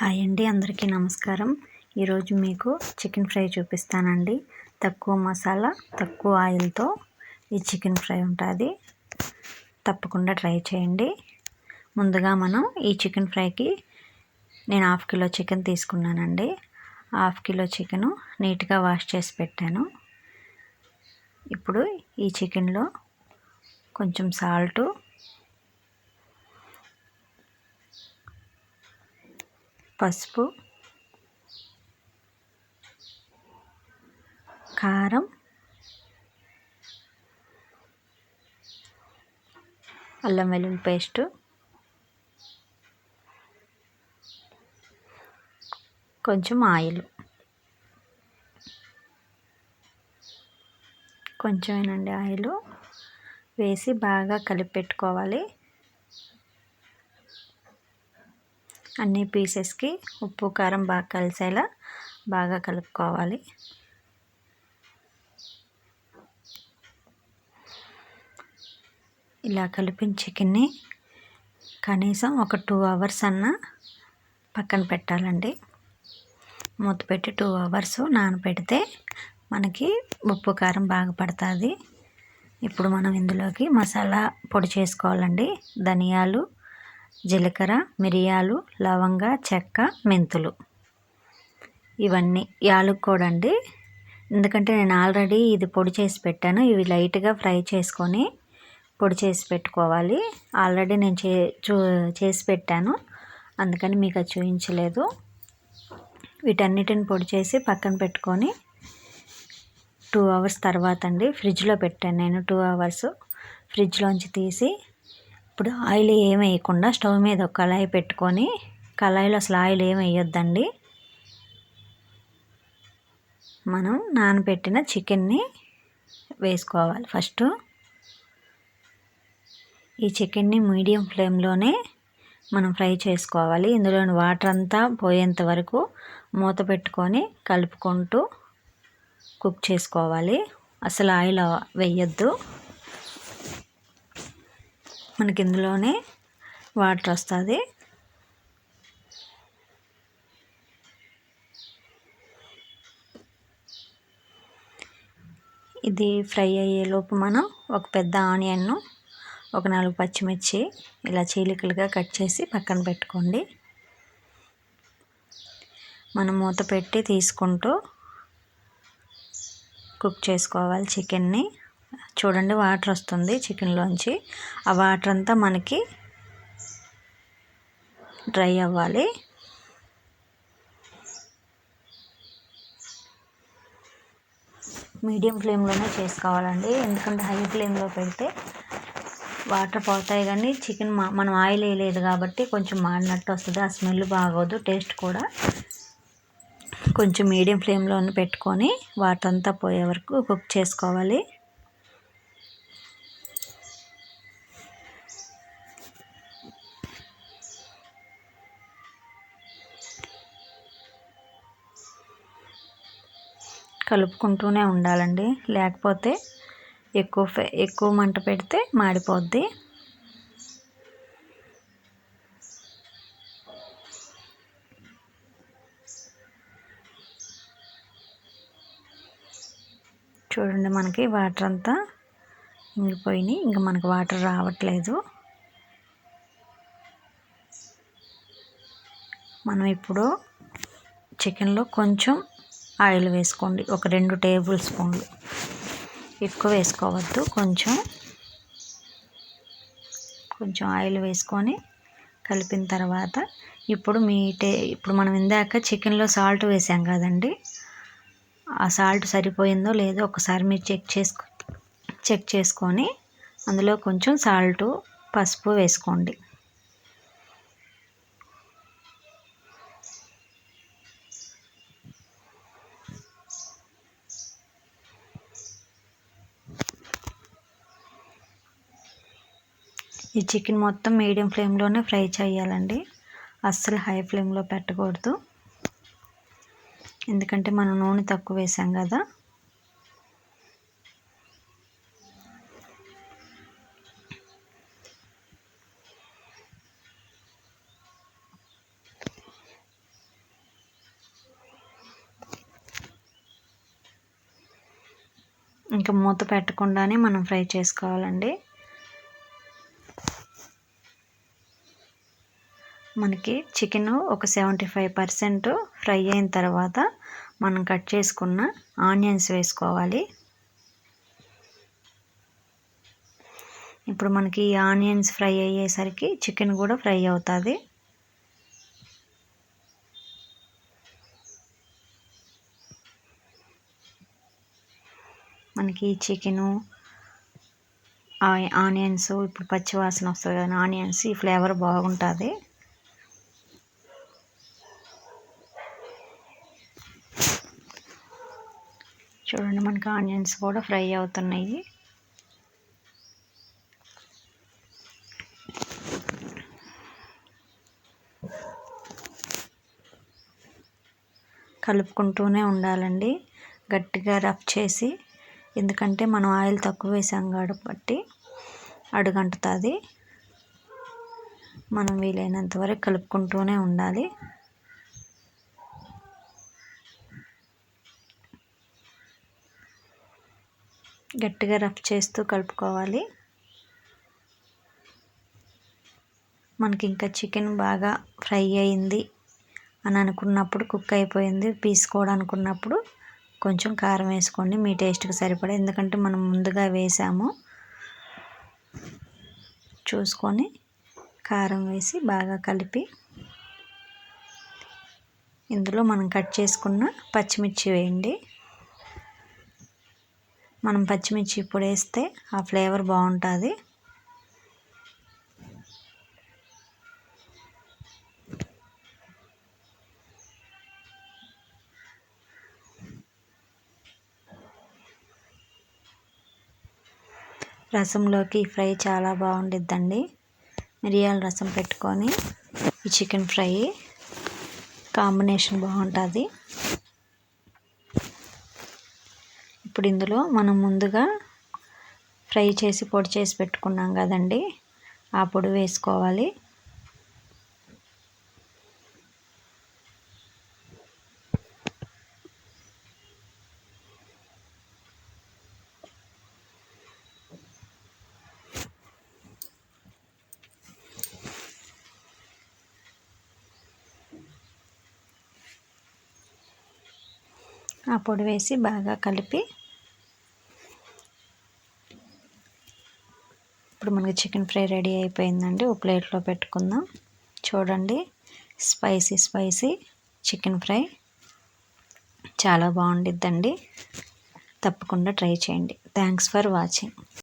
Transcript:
Hi అండి అందరికీ నమస్కారం. ఈరోజు మీకు చికెన్ ఫ్రై చూపిస్తానండి. తక్కువ మసాలా తక్కువ ఆయిల్తో ఈ చికెన్ ఫ్రై ఉంటుంది. తప్పకుండా ట్రై చేయండి. ముందుగా మనం ఈ చికెన్ ఫ్రైకి నేను హాఫ్ కిలో చికెన్ తీసుకున్నానండి. హాఫ్ కిలో చికెను నీట్గా వాష్ చేసి పెట్టాను. ఇప్పుడు ఈ చికెన్లో కొంచెం సాల్టు పసుపు కారం అల్లం వెల్లుల్లి పేస్టు కొంచెం ఆయిల్. కొంచెమేనండి ఆయిల్. వేసి బాగా కలిపి పెట్టుకోవాలి అన్ని పీసెస్కి ఉప్పు కారం బాగా కలిసేలా బాగా కలుపుకోవాలి. ఇలా కలిపిన చికెన్ని కనీసం ఒక టూ అవర్స్ అన్న పక్కన పెట్టాలండి. మూత పెట్టి టూ అవర్స్ నానబెడితే మనకి ఉప్పు కారం బాగా పడుతుంది. ఇప్పుడు మనం ఇందులోకి మసాలా పొడి చేసుకోవాలండి. ధనియాలు జీలకర్ర మిరియాలు లవంగ చెక్క మెంతులు. ఇవన్నీ యాలుక్కోడండి ఎందుకంటే నేను ఆల్రెడీ ఇది పొడి చేసి పెట్టాను. ఇవి లైట్గా ఫ్రై చేసుకొని పొడి చేసి పెట్టుకోవాలి. ఆల్రెడీ నేను చే చూ చేసి పెట్టాను. అందుకని మీకు అది చూపించలేదు వీటన్నిటిని పొడి చేసి పక్కన పెట్టుకొని టూ అవర్స్ తర్వాత అండి ఫ్రిడ్జ్లో పెట్టాను నేను టూ అవర్స్. ఫ్రిడ్జ్లోంచి తీసి ఇప్పుడు ఆయిల్ ఏం వేయకుండా స్టవ్ మీద ఒక కళాయి పెట్టుకొని కళాయిలో అసలు ఆయిల్ ఏం వేయొద్దండి. మనం నానబెట్టిన చికెన్ని వేసుకోవాలి. ఫస్ట్ ఈ చికెన్ని మీడియం ఫ్లేమ్లోనే మనం ఫ్రై చేసుకోవాలి. ఇందులోని వాటర్ అంతా పోయేంత వరకు మూత పెట్టుకొని కలుపుకుంటూ కుక్ చేసుకోవాలి. అసలు ఆయిల్ వేయొద్దు. మనకి ఇందులోనే వాటర్ వస్తుంది. ఇది ఫ్రై అయ్యేలోపు మనం ఒక పెద్ద ఆనియన్ను ఒక నాలుగు పచ్చిమిర్చి ఇలా చీలికలుగా కట్ చేసి పక్కన పెట్టుకోండి. మనం మూత పెట్టి తీసుకుంటూ కుక్ చేసుకోవాలి చికెన్ని. చూడండి వాటర్ వస్తుంది చికెన్లోంచి. ఆ వాటర్ అంతా మనకి డ్రై అవ్వాలి. మీడియం ఫ్లేమ్లోనే చేసుకోవాలండి. ఎందుకంటే హై ఫ్లేమ్లో పెడితే వాటర్ పోతాయి కానీ చికెన్ మనం ఆయిల్ వేయలేదు కాబట్టి కొంచెం మాడినట్టు వస్తుంది. ఆ స్మెల్ బాగోదు టేస్ట్ కూడా. కొంచెం మీడియం ఫ్లేమ్లోనే పెట్టుకొని వాటర్ అంతా పోయే వరకు కుక్ చేసుకోవాలి. కలుపుకుంటూనే ఉండాలండి. లేకపోతే ఎక్కువ ఎక్కువ మంట పెడితే మాడిపోద్ది. చూడండి మనకి వాటర్ అంతా ఇంగిపోయినాయి. ఇంకా మనకు వాటర్ రావట్లేదు. మనం ఇప్పుడు చికెన్లో కొంచెం ఆయిల్ వేసుకోండి. ఒక రెండు టేబుల్ స్పూన్లు. ఎక్కువ వేసుకోవద్దు. కొంచెం కొంచెం ఆయిల్ వేసుకొని కలిపిన తర్వాత ఇప్పుడు మీ టే ఇప్పుడు మనం ఇందాక చికెన్లో సాల్ట్ వేసాం కదండి. ఆ సాల్ట్ సరిపోయిందో లేదో ఒకసారి మీరు చెక్ చేసుకో చెక్ చేసుకొని అందులో కొంచెం సాల్టు పసుపు వేసుకోండి. ఈ చికెన్ మొత్తం మీడియం ఫ్లేమ్లోనే ఫ్రై చేయాలండి. అస్సలు హై ఫ్లేమ్లో పెట్టకూడదు. ఎందుకంటే మనం నూనె తక్కువ వేసాం కదా. ఇంకా మూత పెట్టకుండానే మనం ఫ్రై చేసుకోవాలండి. మనకి చికెన్ ఒక సెవెంటీ ఫైవ్ పర్సెంట్ ఫ్రై అయిన తర్వాత మనం కట్ చేసుకున్న ఆనియన్స్ వేసుకోవాలి. ఇప్పుడు మనకి ఆనియన్స్ ఫ్రై అయ్యేసరికి చికెన్ కూడా ఫ్రై అవుతుంది. మనకి చికెను ఆనియన్స్ ఇప్పుడు పచ్చివాసన వస్తుంది కదా ఆనియన్స్ ఈ ఫ్లేవర్ బాగుంటుంది. ఇంకా ఆనియన్స్ కూడా ఫ్రై అవుతున్నాయి. కలుపుకుంటూనే ఉండాలండి. గట్టిగా రఫ్ చేసి ఎందుకంటే మనం ఆయిల్ తక్కువ వేసాం కాబట్టి అడుగంటుతుంది. మనం వీలైనంత వరకు కలుపుకుంటూనే ఉండాలి. గట్టిగా రఫ్ చేస్తూ కలుపుకోవాలి. మనకి ఇంకా చికెన్ బాగా ఫ్రై అయింది అని అనుకున్నప్పుడు కుక్ అయిపోయింది పీసుకోవడానుకున్నప్పుడు కొంచెం కారం వేసుకోండి మీ టేస్ట్కి సరిపడే. ఎందుకంటే మనం ముందుగా వేసాము. చూసుకొని కారం వేసి బాగా కలిపి ఇందులో మనం కట్ చేసుకున్న పచ్చిమిర్చి వేయండి. మనం పచ్చిమిర్చి ఇప్పుడు వేస్తే ఆ ఫ్లేవర్ బాగుంటుంది. రసంలోకి ఫ్రై చాలా బాగుండిద్దండి. మిరియాల రసం పెట్టుకొని ఈ చికెన్ ఫ్రై కాంబినేషన్ బాగుంటుంది. ఇప్పుడు ఇందులో మనం ముందుగా ఫ్రై చేసి పొడి చేసి పెట్టుకున్నాం కదండి. ఆ పొడి వేసుకోవాలి. ఆ పొడి వేసి బాగా కలిపి ఇప్పుడు మనకి చికెన్ ఫ్రై రెడీ అయిపోయిందండి. ఒక ప్లేట్లో పెట్టుకుందాం. చూడండి. Spicy spicy chicken fry. చాలా బాగుండిద్దండి. తప్పకుండా ట్రై చేయండి. Thanks for watching.